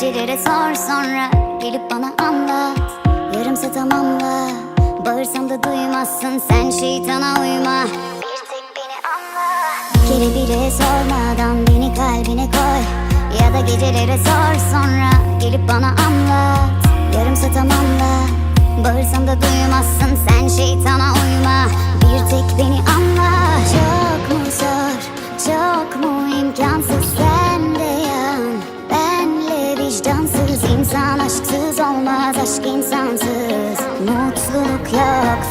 Gecelere sor sonra gelip bana anlat. Yarımsa tamamla Bağırsam da duymazsın. Sen şeytana uyma. Bir tek beni anla. Kere bile sormadan beni kalbine koy. Ya da gecelere sor sonra gelip bana anlat. Yarımsa tamamla Bağırsam da duymazsın. Sen şeytana uyma. Bir tek beni anla. Çok mu zor çok mu imkansız aşksız olmaz aşk insansız. Mutluluk yok